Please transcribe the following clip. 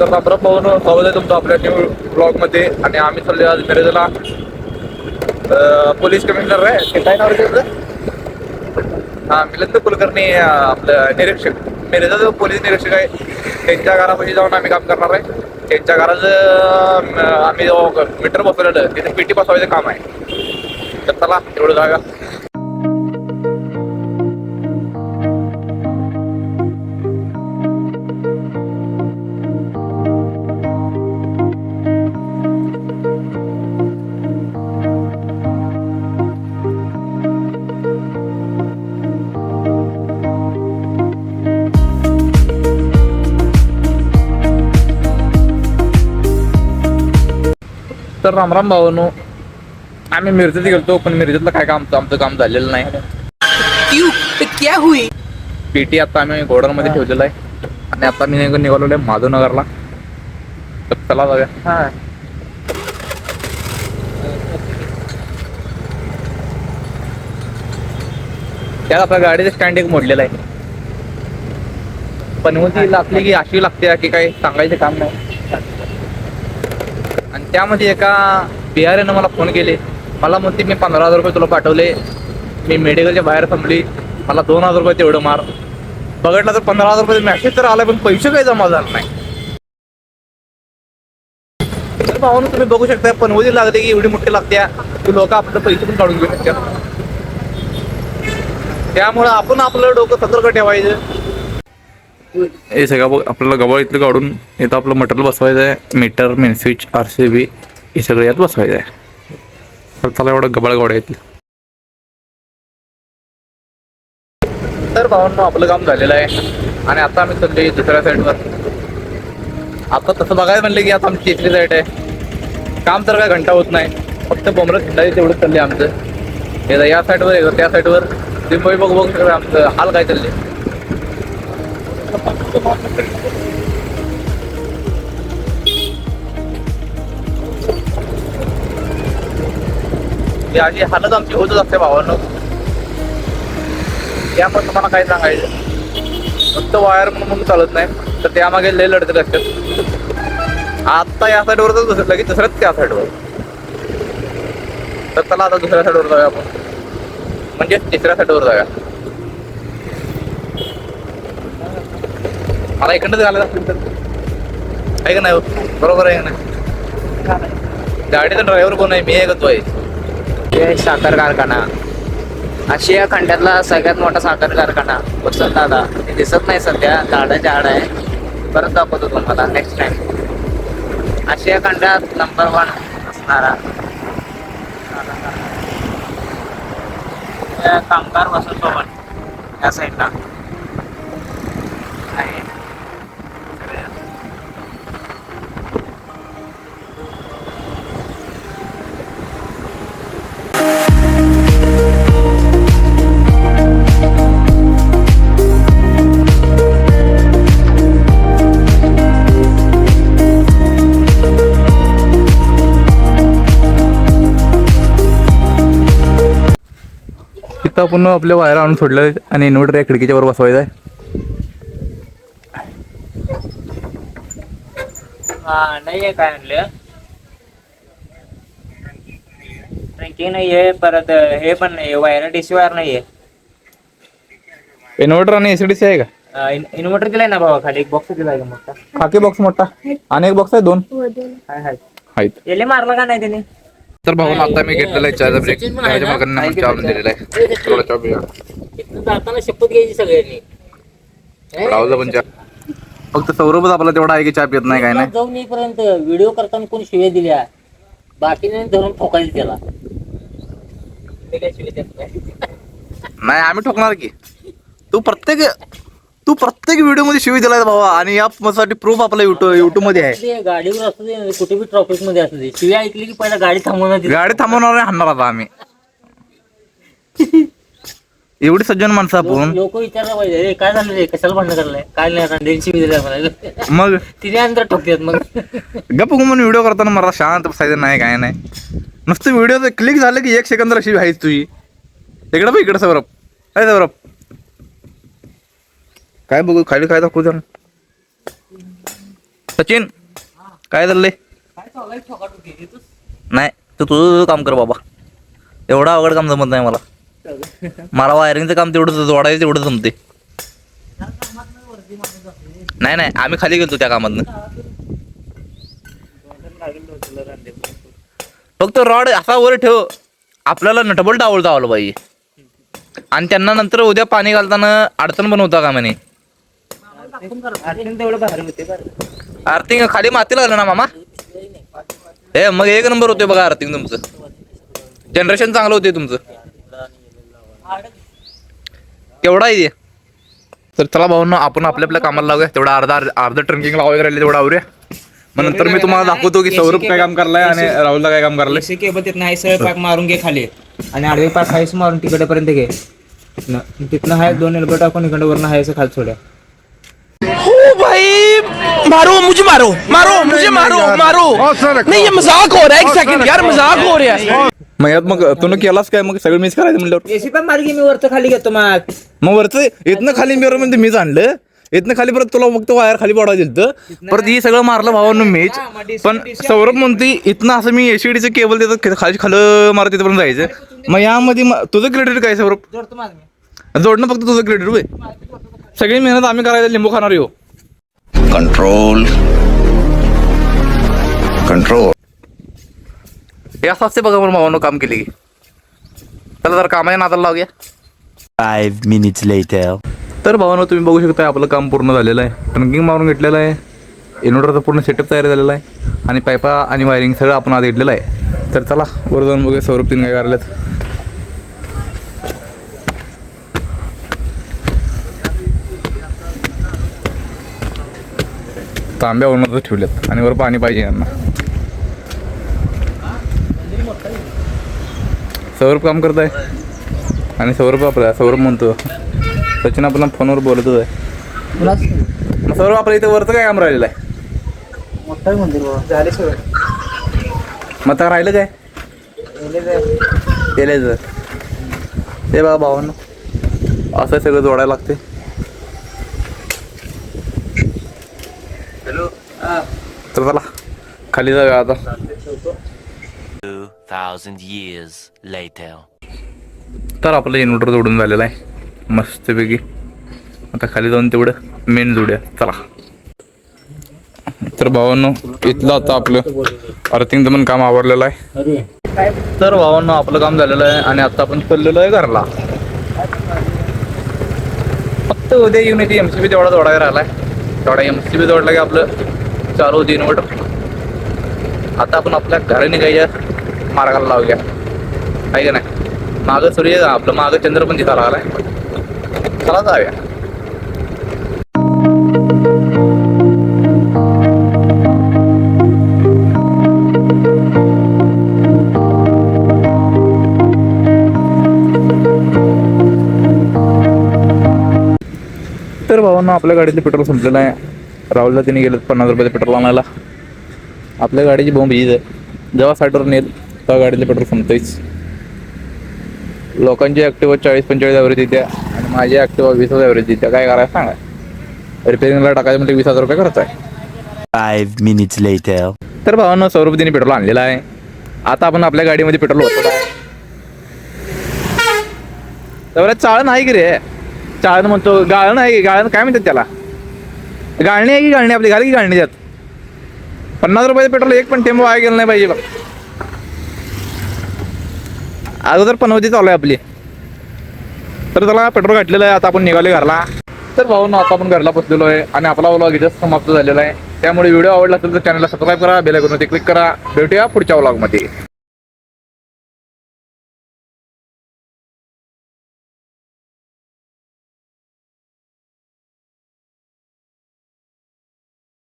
तर रामराम भाऊन स्वागत आहे तुमचं आपल्या न्यू ब्लॉगमध्ये आणि आम्ही चालले आज मिरजला. पोलीस कमिशनर आहे. ते काय नाव हा मिलिंद कुलकर्णी आपलं निरीक्षक. मिरजा जो पोलीस निरीक्षक आहे. त्यांच्या घरापाशी जाऊन आम्ही काम करणार आहे. त्यांच्या घराचं आम्ही मीटर बसवलेलं तिथे पेटी बसवायचं काम आहे. तर चला एवढं जागा. तर रामराम भावानो आम्ही मिरजेत गेलतो पण मिरजेतलं काय काम आमचं काम झालेलं नाही. क्यों तो क्या हुई? पेटी आता आम्ही गोडाऊनमध्ये ठेवलेलं आहे. आणि आता मी निघ- निघालेलो आहे माधवनगरला तर चला जाऊया. त्यात आपल्या गाडीचं स्टँड एक मोडलेलं आहे. पनवती लागली की अशी लागते की काही सांगायचं काम नाही. त्यामध्ये एका बिहारीनं मला फोन केले. मला म्हणते मी पंधरा हजार रुपये तुला पाठवले. मी मेडिकलच्या बाहेर थांबली. मला दोन हजार रुपये तेवढं मार. बघितलं तर पंधरा हजार रुपये मॅसेज तर आला पण पैसे काही जमा झाले नाही. भावानं तुम्ही बघू शकता पनवती लागते की एवढी मोठी लागते. की लोक आपले पैसे पण काढून घेऊ शकतात. त्यामुळं आपण आपलं डोकं सतर्क ठेवायचं. हे सगळं आपलं आपल्याला गबाळ इथलं काढून इथं आपलं मटेरियल बसवायचं आहे meter main switch R C B हे सगळं यात बसवायचं आहे. तर त्याला एवढं गबाळ गावड्या येतील तर भावांना आपलं काम झालेलं आहे. आणि आता आम्ही चाललोय दुसऱ्या साईडवर आता तसं बघायला म्हणलं की आता आमची इथली साईड आहे. काम तर काय घंटा होत नाही. फक्त बोमरं खिंडाई तेवढं चालले आमचं. हे या साईडवर एकदा त्या साईडवर दिंबई बघू बघ सगळं आमचं हाल काय चालले आहे अशी हालत आमची होतच असते भावांनो. त्यामुळे तुम्हाला काय सांगायचं. फक्त वायर म्हणून चालत नाही. तर त्यामागे लय लढत असतात. आता या साईडवर तर दुसरं लगेच दुसऱ्याच त्या साईडवर तर चला आता दुसऱ्या साईडवर जाऊया आपण. म्हणजे तिसऱ्या साईडवर जाऊया. मला इकडनंच झालं असेल तर. आहे का नाही हो? बरोबर आहे का नाही? गाडीचा ड्रायव्हर कोण आहे? मी आहे का तो आहे? साखर कारखाना. आशिया खंडातला सगळ्यात मोठा साखर कारखाना. वसंत दादा. ते दिसत नाही सध्या. झाडाच्या आड आहे. परत दाखवतो तुम्हाला. नेक्स्ट टाइम आशिया खंडात नंबर वन असणारा. कामगार वसंत भवन या साईडला आहे. तिथं आपण आपल्या वायर आणून सोडलं आणि इन्व्हर्टर या खिडकीच्या वर बसवायचं आहे. हा नाहीये काय आणलं? ट्रँकिंग नाहीये परत हे पण नाहीये वायर डीसी वायर नाहीये इन्व्हर्टर आणि एसीडीसी आहे का? इन्व्हर्टर दिलाय ना बाबा खाली एक बॉक्स दिलाय का मोठा? खाकी बॉक्स मोठा. आणि एक बॉक्स आहे दोन. हाय हाय. आहेत. याले मारला का नाही त्याने? तर भाऊन आता मी घेतलेला आहे चहाचा ब्रेक माझ्या मागांना मला चहा दिलेला आहे. थोडा चहा पिऊया. जाताना शपथ घ्यायची सगळ्यांनी. पण चहा फक्त सौरभच आपला तेवढा आहे की चहा पित नाही काय नाही. जाऊन येईपर्यंत व्हिडिओ करताना कोणी शिव्या दिल्या बाकीने धरून ठोकायचं त्याला. नाही आम्ही ठोकणार की. तू प्रत्येक तू प्रत्येक व्हिडिओमध्ये शिवी दिलाय भावा आणि या साठी प्रूफ आपला युट्यूब युट्यूबमध्ये आहे ते गाडीवर असू दे कुठे बी ट्रॉफिकमध्ये असू दे. शिव्या ऐकली की पहिला गाडी थांबवणार. गाडी थांबवणार नाही हाणणार आता आम्ही. एवढी सज्जन माणसं आपण लोक विचारलं पाहिजे रे काय झालं रे? कशाला भांडण करलाय काय नाही मग? तिने अंतर ठोकतात मग. गप म्हणून व्हिडिओ करताना मला शांत बसायचं नाही काय नाही. नुसतं व्हिडिओ क्लिक झालं की एक सेकंद अशी आहेच तुझी. इकडं बघ इकडं सौरभ. काय सौरभ. काय बघू खाली काय दाखवू जरा सचिन काय चाललंय? नाही तू तुझं काम कर बाबा. एवढं अवघड काम जमत नाही मला. मला वायरिंगचं काम तेवढं जोडायचं तेवढं जमते नाही नाही आम्ही खाली गेलो त्या कामातनं. फक्त रॉड असा वर ठेव आपल्याला नटबल आवडता आलं पाहिजे. आणि त्यांना नंतर उद्या पाणी घालताना अडचण पण होता का म्हणे आर्थिंग खाली माती लागलं ना मामा? हे मग एक नंबर होते बघा आर्थिंग तुमचं. जनरेशन चांगलं होते तुमचं. केवढा आहे? तर चला भाऊंना आपण आपल्या आपल्या कामाला लावूया तेवढा अर्धा अर्धा ट्रंकिंग लावायला राहिले तेवढा आवरूया. मग नंतर मी तुम्हाला दाखवतो की सौरभ काय काम करलाय आणि राहुलला काय काम करलंय. केबल तिथनं आहे सगळे पाक मारून घे खाली. आणि आडवे पाक हायस मारून तिकडेपर्यंत घे. तिथनं आहे दोन एल्बो टाकून इकडे वरनं हायस खाली सोड्या भाई। मारो मुझे मारो। मारो मुझे मारो मारो। नहीं ये मजाक हो रहा है एक सेकंड यार मजाक हो रहा है। मग यात मग तू केलास काय? मग सगळं मिस करायचं म्हणल्यावर. एसी पण मार्गी मी वरचं खाली घेतो मग. मग वरचं? इथनं खाली मी म्हणजे मीच आणलं. इथनं खाली परत तुला फक्त वायर खाली पडा दिलं परत ही सगळं मारलं भावानं मीच. पण सौरभ म्हणते इथनं असं मी एसीडीचं केबल देतो खाली खालं मारत तिथपर्यंत जायचं. मग यामध्ये तुझं क्रेडिट काय सौरभ? जोडणं फक्त तुझं क्रेडिट होय. सगळी मेहनत आम्ही करायला लिंबू खाणार हो. Control. Control. हे असं असते बघा मला भावानं काम केले की. चला जर कामाच्या नादाला लावूया. Five minutes later. तर भावानं तुम्ही बघू शकता आपलं काम पूर्ण झालेलं आहे. ट्रंकिंग मारून घेतलेलं आहे. इन्व्हर्टरचा पूर्ण सेटअप तयार झालेला आहे. आणि पायपा आणि वायरिंग सगळं आपण आज घेतलेलं आहे. तर चला वर जाऊन बघूया सौरभ तीन काय करायला तांब्या उन्हातच ठेवल्यात आणि वर पाणी पाहिजे यांना. सौरभ काम करत आहे आणि सौरभ आपला सौरभ म्हणतो. सचिन आपण फोनवर बोलतच आहे. सौरभ आपल्या इथे वरचं काय काम राहिलेलं आहे? बाबा मग आता राहिलं काय? केलेचं ते बघा भावांनो असं सगळं जोडायला लागते तर चला. खाली जाऊया आता. तर आपलं इन्व्हर्टर जोडून झालेलं आहे. मस्तपैकी. आता खाली जाऊन तेवढं मेन जोड्या. चला. तर भावांनो इथलं आता आपलं अर्थिंगचं पण काम आवरलेलं आहे. तर भावांनो आपलं काम झालेलं आहे आणि आता आपण चाललेलो आहे घरला. फक्त उद्या येऊन येते एम सी बी तेवढा जोडायला राहिलाय तेवढा एम सी बी जोडला की आपलं चालू होती इन्व्हर्टर आता आपण आपल्या घराने निघायच्या मार्गाला लावूया. आहे का नाही? मागं सूर्य आपलं मागं चंद्र पण दिसायला लागलाय. चला जाऊया. तर भावांना आपल्या गाडीतलं पेट्रोल संपलेलं आहे. राहुलला तिने गेलं पन्नास रुपयाचं पेट्रोल आणायला. आपल्या गाडीची बॉम्ब हीच आहे. जेव्हा साठवर नेल तेव्हा गाडीतलं पेट्रोल संपतंच लोकांची ॲक्टिवा चाळीस पंचेचाळीस ॲव्हरेज येत्या आणि माझी ॲक्टिवा वीस ॲव्हरेज येत्या काय करायचं सांगा? रिपेअरिंगला टाकायचं म्हणजे वीस हजार रुपये खर्च आहे. Five minutes later. तर भावानं सौरभतीने पेट्रोल आणलेलं आहे. आता आपण आपल्या गाडीमध्ये पेट्रोल होतो तर चाळ नाही की रे? चाळण म्हणतो गाळण आहे गाळण काय म्हणतात त्याला? गाळणी आहे की गाळणी आपली? घाल की गाळणी त्यात. पन्नास रुपयाचं पेट्रोल एक पण टेंबो वाया गेलं नाही पाहिजे बघ. अगोदर पनवती चालू आहे आपली. तर त्याला पेट्रोल घातलेलं आहे आता आपण निघाले घरला. तर भाऊ आता आपण घरला बसलेलो आहे आणि आपला व्लॉग इथेच समाप्त झालेला आहे. त्यामुळे व्हिडिओ आवडला असेल तर चॅनलला सबस्क्राईब करा बेलायकॉनवरती क्लिक करा. भेटूया पुढच्या व्लॉगमध्ये